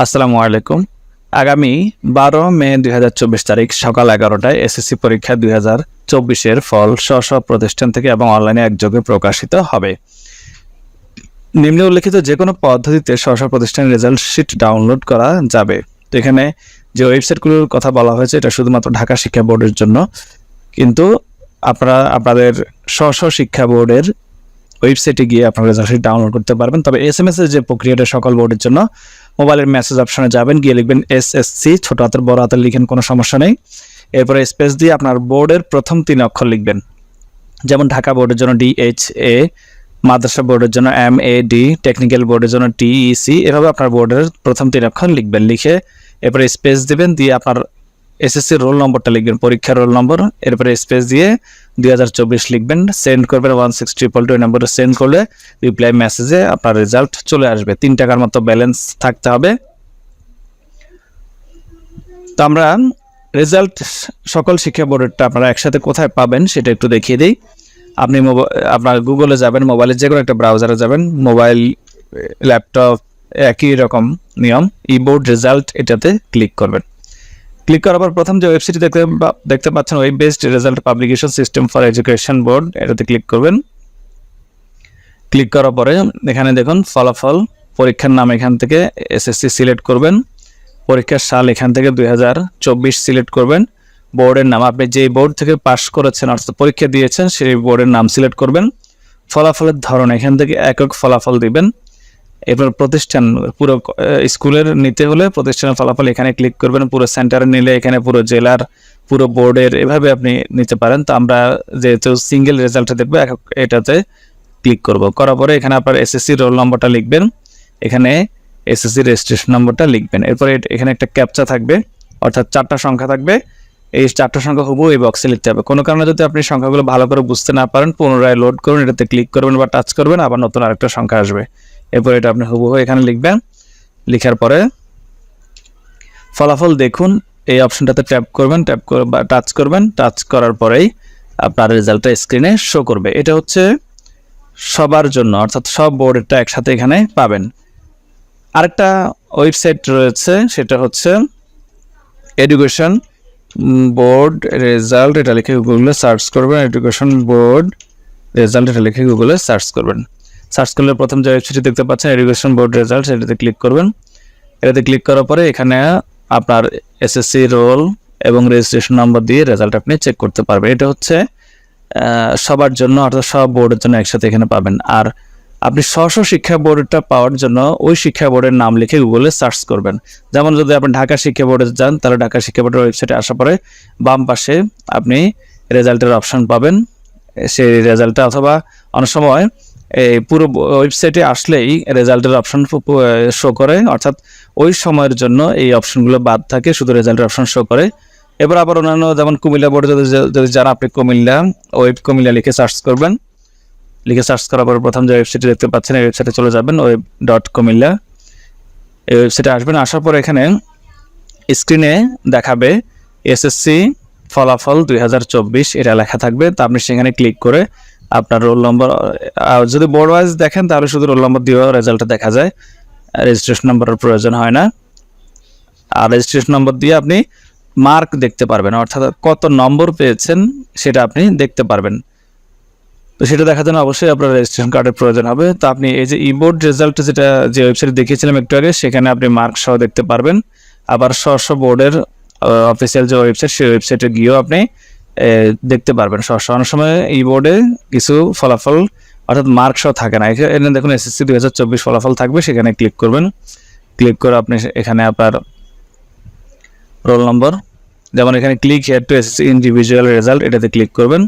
আসসালামু আলাইকুম। আগামী বারো মে দুই হাজার চব্বিশ তারিখ সকাল এগারোটায় এসএসসি পরীক্ষা দুই হাজার চব্বিশের ফল স্ব স্ব প্রতিষ্ঠান থেকে এবং অনলাইনে একযোগে প্রকাশিত হবে। নিম্নে উল্লেখিত যে কোনো পদ্ধতিতে স্ব স্ব প্রতিষ্ঠানের রেজাল্ট শিট ডাউনলোড করা যাবে। তো এখানে যে ওয়েবসাইটগুলোর কথা বলা হয়েছে, এটা শুধুমাত্র ঢাকা শিক্ষা বোর্ডের জন্য। কিন্তু আপনারা, আপনাদের স্ব স্ব শিক্ষা বোর্ডের ওয়েবসাইটে গিয়ে আপনারা রেজাল্ট ডাউনলোড করতে পারবেন। তবে এস এম এস এর যে প্রক্রিয়াটা সকল বোর্ডের জন্য মোবাইলের মেসেজ অপশনে যাবেন, গিয়ে লিখবেন এস এস সি ছোট হাতের, বড় হাতের লিখেন, কোনো সমস্যা নেই। এরপরে স্পেস দিয়ে আপনার বোর্ডের প্রথম তিন অক্ষর লিখবেন। যেমন ঢাকা বোর্ডের জন্য ডি এইচ এ মাদ্রাসা বোর্ডের জন্য এম এ ডি টেকনিক্যাল বোর্ডের জন্য টি ই সি এভাবে আপনার বোর্ডের প্রথম তিন অক্ষর লিখবেন। লিখে এরপরে স্পেস দেবেন, দিয়ে আপনার এসএসসি রোল নম্বরটা লিখবেন, পরীক্ষার রোল নম্বর এরপরে স্পেস দিয়ে দুই হাজার চব্বিশ লিখবেন সেন্ড করবেন ওয়ান সিক্স ট্রিপল টু নম্বরে সেন্ড করলে রিপ্লাই মেসেজে আপনার রেজাল্ট চলে আসবে। তিন টাকার মতো ব্যালেন্স থাকতে হবে। তো আমরা রেজাল্ট সকল শিক্ষা বোর্ডেরটা আপনারা একসাথে কোথায় পাবেন সেটা একটু দেখিয়ে দিই। আপনি আপনার গুগলে যাবেন মোবাইলে যে কোনো একটা ব্রাউজারে যাবেন মোবাইল ল্যাপটপ একই রকম নিয়ম ই বোর্ড রেজাল্ট এটাতে ক্লিক করবেন। ক্লিক করার পর প্রথম যে ওয়েবসাইট দেখতে দেখতে পাচ্ছেন web based result publication system for education board এটাতে ক্লিক করবেন। ক্লিক করার পরে এখানে দেখুন, ফলাফল, পরীক্ষার নাম এখান থেকে এসএসসি সিলেক্ট করবেন। পরীক্ষার সাল এখান থেকে দুই হাজার চব্বিশ সিলেক্ট করবেন। বোর্ডের নাম, আপনি যে বোর্ড থেকে পাশ করেছেন, অর্থাৎ পরীক্ষা দিয়েছেন, সেই বোর্ডের নাম সিলেক্ট করবেন। ফলাফলের ধরন, এখান থেকে একক ফলাফল দিবেন। এরপর প্রতিষ্ঠান, পুরো স্কুলের নিতে হলে প্রতিষ্ঠানের ফলাফল এখানে ক্লিক করবেন, পুরো সেন্টারে নিলে এখানে পুরো জেলার, পুরো বোর্ডের এভাবে আপনি নিতে পারেন। তো আমরা যেহেতু সিঙ্গেল রেজাল্টটা দেখব এটাতে ক্লিক করব। করার পরে এখানে আপনার এসএসসি রোল নম্বরটা লিখবেন। এখানে এসএসসি রেজিস্ট্রেশন নম্বরটা লিখবেন। এরপরে এখানে একটা ক্যাপচা থাকবে, অর্থাৎ চারটা সংখ্যা থাকবে। এই চারটা সংখ্যা হুবু এই বক্সে লিখতে হবে। কোনো কারণে যদি আপনি সংখ্যাগুলো ভালো করে বুঝতে না পারেন, পুনরায় লোড করুন, এটাতে ক্লিক করবেন বা টাচ করবেন, আবার নতুন আরেকটা সংখ্যা আসবে। এরপর এটা আপনি হুবহু এখানে লিখবেন। লেখার পরে ফলাফল দেখুন, এই অপশনটাতে ট্যাপ করবেন, ট্যাপ করে বা টাচ করবেন, টাচ করার পরেই আপনার রেজাল্টটা স্ক্রিনে শো করবে। এটা হচ্ছে সবার জন্য, অর্থাৎ সব বোর্ডেরটা একসাথে এখানে পাবেন। আরেকটা ওয়েবসাইট রয়েছে, সেটা হচ্ছে এডুকেশন বোর্ড রেজাল্ট, এটা লিখে গুগলে সার্চ করবেন, এডুকেশন বোর্ড রেজাল্ট, এটা লিখে গুগলে সার্চ করবেন। সার্চ করলে প্রথম যে ওয়েবসাইটটি দেখতে পাচ্ছেন এডুকেশন বোর্ড রেজাল্ট সেটাতে ক্লিক করবেন। এটাতে ক্লিক করার পরে এখানে আপনার এসএসসি রোল এবং রেজিস্ট্রেশন নম্বর দিয়ে রেজাল্ট আপনি চেক করতে পারবেন। এটা হচ্ছে সবার জন্য অর্থাৎ সব বোর্ডের জন্য একসাথে এখানে পাবেন। আর আপনি স্ব শিক্ষা বোর্ডটা পাওয়ার জন্য ওই শিক্ষা বোর্ডের নাম লিখে গুগলে সার্চ করবেন। যেমন যদি আপনি ঢাকা শিক্ষা বোর্ডে যান, তাহলে ঢাকা শিক্ষা বোর্ডের ওয়েবসাইটে আসার পরে বাম পাশে আপনি রেজাল্টের অপশন পাবেন। সেই রেজাল্টটা অথবা অনেক সময় এই পুরো ওয়েবসাইটে আসলেই রেজাল্টের অপশন শো করে। অর্থাৎ ওই সময়ের জন্য এই অপশনগুলো বাদ থাকে, শুধু রেজাল্টের অপশন শো করে। এবার আবার অন্যান্য যেমন কুমিল্লা বোর্ডে যদি যদি যারা আপনি কুমিল্লা ওয়েব কুমিল্লা লিখে সার্চ করবেন। লিখে সার্চ করার পর প্রথম যে ওয়েবসাইটে দেখতে পাচ্ছেন, এই ওয়েবসাইটে চলে যাবেন ওয়েব ডট কুমিল্লা। এই ওয়েবসাইটে আসবেন, আসার পর এখানে স্ক্রিনে দেখাবে এসএসসি ফলাফল দুই হাজার চব্বিশ, এটা লেখা থাকবে। তা আপনি সেখানে ক্লিক করে আপনার রোল নম্বর যদি বোর্ড ওয়াইজ দেখেন, তাহলে শুধু রোল নম্বর দিয়েও রেজাল্টটা দেখা যায়। রেজিস্ট্রেশন নম্বরের প্রয়োজন হয় না। আর রেজিস্ট্রেশন নম্বর দিয়ে আপনি মার্ক দেখতে পারবেন, অর্থাৎ কত নম্বর পেয়েছেন সেটা আপনি দেখতে পারবেন। তো সেটা দেখার জন্য অবশ্যই আপনার রেজিস্ট্রেশন কার্ডের প্রয়োজন হবে। তো আপনি এই যে ইবোর্ড রেজাল্ট যেটা, যে ওয়েবসাইটে দেখিয়েছিলাম একটু আগে, সেখানে আপনি মার্ক সহ দেখতে পারবেন। আবার স্ব বোর্ডের অফিসিয়াল যে ওয়েবসাইট সেই ওয়েবসাইটে গিয়েও আপনি দেখতে পারবেন অনেক সময় এই বোর্ডে কিছু ফলাফল অর্থাৎ মার্ক সহ থাকে না। এখানে দেখুন এসএসসি দুই হাজার চব্বিশ ফলাফল থাকবে, সেখানে ক্লিক করবেন। ক্লিক করে আপনি এখানে আপনার রোল নম্বর যেমন এখানে click here to SSC individual result এটাতে ক্লিক করবেন।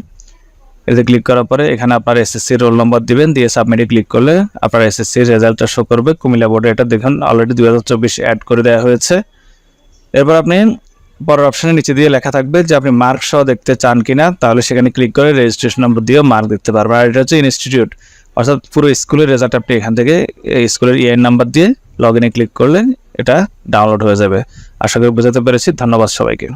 এটাতে ক্লিক করার পরে এখানে আপনার এসএসসি রোল নম্বর দিবেন, দিয়ে সাবমিটে ক্লিক করলে আপনার এসএসসি রেজাল্টটা শো করবে। কুমিল্লা বোর্ডে এটা দেখুন অলরেডি দুই হাজার চব্বিশ অ্যাড করে দেওয়া হয়েছে। এরপর আপনি পরের অপশনের নিচে দিয়ে লেখা থাকবে যে আপনি মার্ক সহ দেখতে চান কিনা, তাহলে সেখানে ক্লিক করে রেজিস্ট্রেশন নম্বর দিয়েও মার্ক দেখতে পারবে আর এটা হচ্ছে ইনস্টিটিউট অর্থাৎ পুরো স্কুলের রেজাল্ট আপনি এখান থেকে স্কুলের ইএন নাম্বার দিয়ে লগ ইনে ক্লিক করলে এটা ডাউনলোড হয়ে যাবে। আশা করি বোঝাতে পেরেছি, ধন্যবাদ সবাইকে।